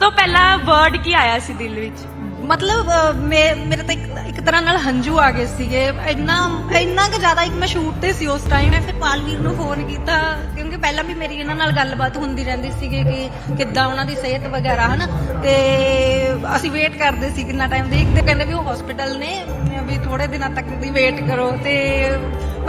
ਤੋਂ ਪਹਿਲਾਂ ਵਰਡ ਕੀ ਆਇਆ ਸੀ ਦਿਲ ਵਿੱਚ? ਮਤਲਬ ਅਹ, ਮੇ- ਮੇਰੇ ਤਾਂ ਇੱਕ ਇੱਕ ਤਰ੍ਹਾਂ ਨਾਲ ਹੰਝੂ ਆ ਗਏ ਸੀਗੇ। ਇੰਨਾ ਇੰਨਾ ਕਿ ਜ਼ਿਆਦਾ ਇੱਕ ਮੈਂ ਸ਼ੂਟ ਤੇ ਸੀ ਉਸ ਟਾਈਮ ਮੈਂ ਫਿਰ ਪਾਲਵੀਰ ਨੂੰ ਫੋਨ ਕੀਤਾ ਕਿਉਂਕਿ ਪਹਿਲਾਂ ਵੀ ਮੇਰੀ ਇਹਨਾਂ ਨਾਲ ਗੱਲਬਾਤ ਹੁੰਦੀ ਰਹਿੰਦੀ ਸੀਗੀ ਕਿ ਕਿੱਦਾਂ ਉਹਨਾਂ ਦੀ ਸਿਹਤ ਵਗੈਰਾ ਹਨਾ? ਤੇ ਅਸੀਂ ਵੇਟ ਕਰਦੇ ਸੀ ਕਿੰਨਾ ਟਾਈਮ ਦੇਖਦੇ ਕਹਿੰਦੇ ਵੀ ਉਹ ਹਸਪੀਟਲ ਨੇ ਵੀ ਥੋੜੇ ਦਿਨਾਂ ਤੱਕ ਦੀ ਵੇਟ ਕਰੋ ਤੇ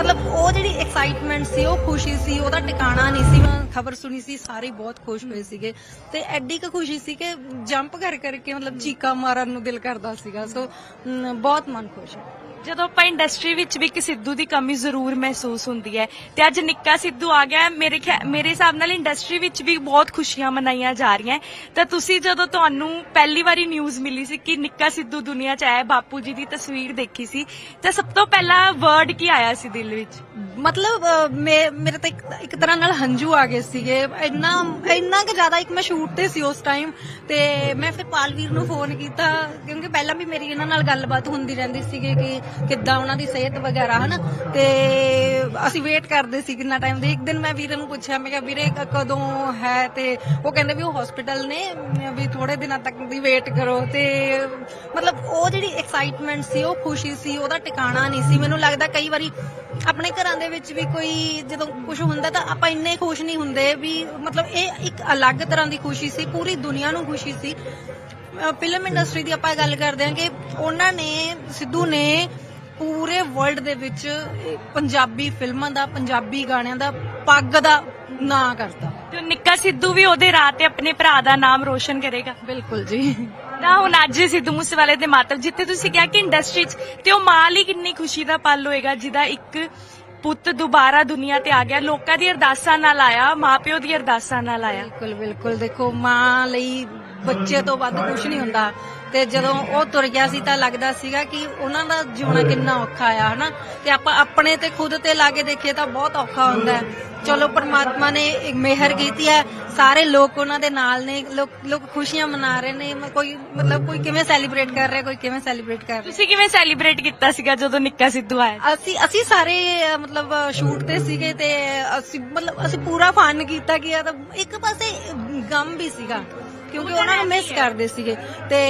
ਮਤਲਬ ਉਹ ਜਿਹੜੀ ਐਕਸਾਈਟਮੈਂਟ ਸੀ ਉਹ ਖੁਸ਼ੀ ਸੀ ਉਹਦਾ ਟਿਕਾਣਾ ਨਹੀਂ ਸੀ ਮੈਂ ਖਬਰ ਸੁਣੀ ਸੀ ਸਾਰੇ ਬਹੁਤ ਖੁਸ਼ ਹੋਏ ਸੀਗੇ। ਤੇ ਐਡੀ ਕੁ ਖੁਸ਼ੀ ਸੀ ਕਿ ਜੰਪ ਕਰ ਕਰਕੇ ਮਤਲਬ ਚੀਕਾ ਮਾਰਨ ਨੂੰ ਦਿਲ ਕਰਦਾ ਸੀਗਾ। ਸੋ ਮ, ਬਹੁਤ ਮਨ ਖੁਸ਼ ਹੈ। ਜਦੋਂ ਆਪਾਂ ਇੰਡਸਟਰੀ ਵਿੱਚ ਵੀ ਇੱਕ ਸਿੱਧੂ ਦੀ ਕਮੀ ਜ਼ਰੂਰ ਮਹਿਸੂਸ ਹੁੰਦੀ ਹੈ ਤੇ ਅੱਜ ਨਿੱਕਾ ਸਿੱਧੂ ਆ ਗਿਆ ਹੈ, ਮੇਰੇ ਖਿਆ- ਮੇਰੇ ਹਿਸਾਬ ਨਾਲ ਇੰਡਸਟਰੀ ਵਿੱਚ ਵੀ ਬਹੁਤ ਖੁਸ਼ੀਆਂ ਮਨਾਈਆਂ ਜਾ ਰਹੀਆਂ ਹੈ। ਤਾਂ ਤੁਸੀਂ ਜਦੋਂ ਤੁਹਾਨੂੰ ਪਹਿਲੀ ਵਾਰੀ ਨਿਊਜ਼ ਮਿਲੀ ਸੀ ਕਿ ਨਿੱਕਾ ਸਿੱਧੂ ਦੁਨੀਆ 'ਚ ਆਇਆ ਬਾਪੂ ਜੀ ਦੀ ਤਸਵੀਰ ਦੇਖੀ ਸੀ ਤਾਂ ਸਭ ਤੋਂ ਪਹਿਲਾਂ ਵਰਡ ਕੀ ਆਇਆ ਸੀ ਦਿਲ ਵਿੱਚ ਮਤਲਬ ਅਹ, ਮੇ- ਮੇਰੇ ਤਾਂ ਇੱਕ ਇੱਕ ਤਰ੍ਹਾਂ ਨਾਲ ਹੰਝੂ ਆ ਗਏ ਸੀਗੇ ਇੰਨਾ ਇੰਨਾ ਕਿ ਜ਼ਿਆਦਾ ਇੱਕ ਮੈਂ ਸ਼ੂਟ ਤੇ ਸੀ ਉਸ ਟਾਈਮ ਤੇ ਮੈਂ ਫਿਰ ਪਾਲਵੀਰ ਨੂੰ ਫੋਨ ਕੀਤਾ ਕਿਉਂਕਿ ਪਹਿਲਾਂ ਵੀ ਮੇਰੀ ਇਹਨਾਂ ਨਾਲ ਗੱਲਬਾਤ ਹੁੰਦੀ ਰਹਿੰਦੀ ਸੀਗੀ ਕਿ ਕਿੱਦਾਂ ਉਹਨਾਂ ਦੀ ਸਿਹਤ ਵਗੈਰਾ, ਹਨਾ? ਤੇ ਅਸੀਂ ਵੇਟ ਕਰਦੇ ਸੀ ਕਿੰਨਾ ਟਾਈਮ ਦੇ। ਇੱਕ ਦਿਨ ਮੈਂ ਵੀਰੇ ਨੂੰ ਪੁੱਛਿਆ, ਮੈਂ ਕਿਹਾ, ਵੀਰੇ ਕਦੋਂ ਹੈ? ਤੇ ਉਹ ਕਹਿੰਦੇ ਵੀ ਉਹ ਹਸਪੀਟਲ ਨੇ, ਵੀ ਥੋੜੇ ਦਿਨਾਂ ਤੱਕ ਦੀ ਵੇਟ ਕਰੋ। ਤੇ ਮਤਲਬ ਉਹ ਜਿਹੜੀ ਐਕਸਾਈਟਮੈਂਟ ਸੀ, ਉਹ ਖੁਸ਼ੀ ਸੀ, ਉਹਦਾ ਟਿਕਾਣਾ ਨਹੀਂ ਸੀ। ਮੈਨੂੰ ਲੱਗਦਾ ਕਈ ਵਾਰੀ ਆਪਣੇ ਘਰਾਂ ਦੇ ਵਿੱਚ ਵੀ ਕੋਈ ਜਦੋਂ ਕੁਝ ਹੁੰਦਾ ਤਾਂ ਆਪਾਂ ਇੰਨੇ ਖੁਸ਼ ਨਹੀਂ ਹੁੰਦੇ ਵੀ ਮਤਲਬ ਇਹ ਇੱਕ ਅਲੱਗ ਤਰ੍ਹਾਂ ਦੀ ਖੁਸ਼ੀ ਸੀ, ਪੂਰੀ ਦੁਨੀਆ ਨੂੰ ਖੁਸ਼ੀ ਸੀ। ਫਿਲਮ ਇੰਡਸਟਰੀ ਦੀ ਆਪਾਂ ਗੱਲ ਕਰਦੇ ਹਾਂ ਕਿ ਉਹਨਾਂ ਨੇ ਸਿੱਧੂ ਨੇ ਪੂਰੇ ਵਰਲਡ ਦੇ ਵਿੱਚ ਪੰਜਾਬੀ ਫਿਲਮਾਂ ਦਾ ਪੰਜਾਬੀ ਗਾਣਿਆਂ ਦਾ ਪੱਗ ਦਾ ਨਾਂ ਕਰਤਾ। ਤੇ ਨਿੱਕਾ ਸਿੱਧੂ ਵੀ ਉਹਦੇ ਰਾਹ ਤੇ ਆਪਣੇ ਭਰਾ ਦਾ ਨਾਮ ਰੋਸ਼ਨ ਕਰੇਗਾ। ਬਿਲਕੁਲ ਜੀ। ਤਾਂ ਹੁਣ ਅੱਜ ਸਿੱਧੂ ਮੂਸੇਵਾਲੇ ਦੇ ਮਾਤਵ ਜਿੱਥੇ ਤੁਸੀਂ ਕਿਹਾ ਕਿ ਇੰਡਸਟਰੀ 'ਚ ਤੇ ਉਹ ਮਾਂ ਲਈ ਕਿੰਨੀ ਖੁਸ਼ੀ ਦਾ ਪਲ ਹੋਏਗਾ ਜਿਹਦਾ ਇੱਕ ਪੁੱਤ ਦੁਬਾਰਾ ਦੁਨੀਆ ਤੇ ਆ ਗਿਆ। ਲੋਕਾਂ ਦੀ ਅਰਦਾਸਾਂ ਨਾਲ ਆਇਆ ਮਾਪਿਓ ਦੀ ਅਰਦਾਸਾਂ ਨਾਲ ਆਇਆ। ਬਿਲਕੁਲ ਬਿਲਕੁਲ। ਦੇਖੋ ਮਾਂ ਲਈ ਬੱਚੇ ਤੋਂ ਵੱਧ ਕੁਝ ਨਹੀਂ ਹੁੰਦਾ। ਤੇ ਜਦੋਂ ਉਹ ਤੁਰ ਗਿਆ ਸੀ ਤਾਂ ਲੱਗਦਾ ਸੀਗਾ ਕਿ ਉਹਨਾਂ ਦਾ ਜਿਉਣਾ ਕਿੰਨਾ ਔਖਾ ਆ ਹਨਾ? ਤੇ ਆਪਾਂ ਆਪਣੇ ਤੇ ਖੁਦ ਤੇ ਲਾ ਕੇ ਦੇਖੀਏ ਤਾਂ ਬਹੁਤ ਔਖਾ ਹੁੰਦਾ ਹੈ। ਚਲੋ ਪਰਮਾਤਮਾ ਨੇ ਇੱਕ ਮਿਹਰ ਕੀਤੀ ਹੈ। ਸਾਰੇ ਲੋਕ ਉਹਨਾਂ ਦੇ ਨਾਲ ਨੇ। ਲੋਕ ਲੋਕ ਖੁਸ਼ੀਆਂ ਮਨਾ ਰਹੇ ਨੇ। ਮ- ਕੋਈ ਮਤਲਬ ਕੋਈ ਕਿਵੇਂ ਸੈਲੀਬ੍ਰੇਟ ਕਰ ਰਿਹਾ ਕੋਈ ਕਿਵੇਂ ਸੈਲੀਬ੍ਰੇਟ ਕਰ ਰਿਹਾ? ਤੁਸੀਂ ਕਿਵੇਂ ਸੈਲੀਬ੍ਰੇਟ ਕੀਤਾ ਸੀਗਾ ਜਦੋਂ ਨਿੱਕਾ ਸਿੱਧੂ ਆਇਆ? ਅਸੀਂ ਅਸੀਂ ਸਾਰੇ ਮਤਲਬ ਸ਼ੂਟ ਤੇ ਸੀਗੇ ਤੇ ਅਸੀਂ ਮਤਲਬ ਅਸੀਂ ਪੂਰਾ ਫਨ ਕੀਤਾ ਕਿ ਤਾਂ ਇੱਕ ਪਾਸੇ ਗਮ ਵੀ ਸੀਗਾ। ਕਿਉਂਕਿ ਉਹਨਾਂ ਨੂੰ ਮਿਸ ਕਰਦੇ ਸੀਗੇ ਤੇ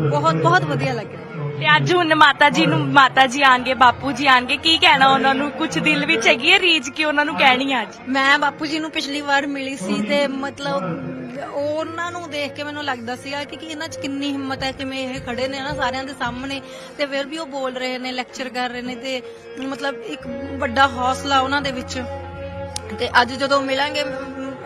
ਬਹੁਤ ਬਹੁਤ ਵਧੀਆ ਲੱਗਿਆ ਤੇ ਅੱਜ ਹੁਣ ਮਾਤਾ ਜੀ ਨੂੰ ਮਾਤਾ ਜੀ ਆਣਗੇ ਬਾਪੂ ਜੀ ਆਣਗੇ ਕੀ ਕਹਿਣਾ ਉਹਨਾਂ ਨੂੰ? ਕੁਝ ਦਿਲ ਵਿੱਚ ਹੈਗੀ ਹੈ ਰੀਝ ਕਿ ਉਹਨਾਂ ਨੂੰ ਕਹਿਣੀ ਅੱਜ? ਮੈਂ ਬਾਪੂ ਜੀ ਨੂੰ ਪਿਛਲੀ ਵਾਰ ਮਿਲੀ ਸੀ ਤੇ ਮਤਲਬ ਉਹਨਾਂ ਨੂੰ ਦੇਖ ਕੇ ਮੈਨੂੰ ਲੱਗਦਾ ਸੀਗਾ ਕਿ ਕਿ ਇਹਨਾਂ 'ਚ ਕਿੰਨੀ ਹਿੰਮਤ ਹੈ ਕਿਵੇਂ ਇਹ ਖੜੇ ਨੇ ਨਾ ਸਾਰਿਆਂ ਦੇ ਸਾਹਮਣੇ ਤੇ ਫਿਰ ਵੀ ਉਹ ਬੋਲ ਰਹੇ ਨੇ ਲੈਕਚਰ ਕਰ ਰਹੇ ਨੇ ਤੇ ਮਤਲਬ ਇੱਕ ਵੱਡਾ ਹੌਸਲਾ ਉਹਨਾਂ ਦੇ ਵਿੱਚ। ਤੇ ਅੱਜ ਜਦੋਂ ਮਿਲਾਂਗੇ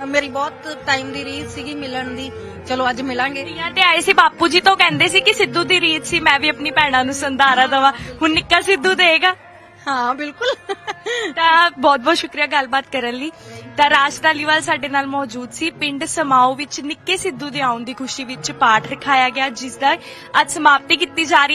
ਮੇਰੀ ਬਹੁਤ ਟਾਈਮ ਦੀ ਰੀਤ ਸੀਗੀ ਮਿਲਣ ਦੀ। ਚਲੋ ਅੱਜ ਮਿਲਾਂਗੇ। ਤੀਆਂ ਤੇ ਆਏ ਸੀ ਬਾਪੂ ਜੀ ਤੋਂ ਕਹਿੰਦੇ ਸੀ ਕਿ ਸਿੱਧੂ ਦੀ ਰੀਤ ਸੀ ਮੈਂ ਵੀ ਆਪਣੀ ਭੈਣਾਂ ਨੂੰ ਸੰਧਾਰਾ ਦਵਾਂ। ਹੁਣ ਨਿੱਕਾ ਸਿੱਧੂ ਦੇਗਾ। ਹਾਂ ਬਿਲਕੁਲ। ਤਾਂ ਬਹੁਤ ਬਹੁਤ ਸ਼ੁਕਰੀਆ ਗੱਲਬਾਤ ਕਰਨ ਲਈ। ਤਾਂ ਰਾਜ ਧਾਲੀਵਾਲ ਸਾਡੇ ਨਾਲ ਮੌਜੂਦ ਸੀ। ਪਿੰਡ ਸਮਾਓ ਵਿੱਚ ਨਿੱਕੇ ਸਿੱਧੂ ਦੇ ਆਉਣ ਦੀ ਖੁਸ਼ੀ ਵਿੱਚ ਪਾਠ ਰਖਾਇਆ ਗਿਆ ਜਿਸ ਦਾ ਅੱਜ ਸਮਾਪਤੀ ਕੀਤੀ ਜਾ ਰਹੀ ਹੈ।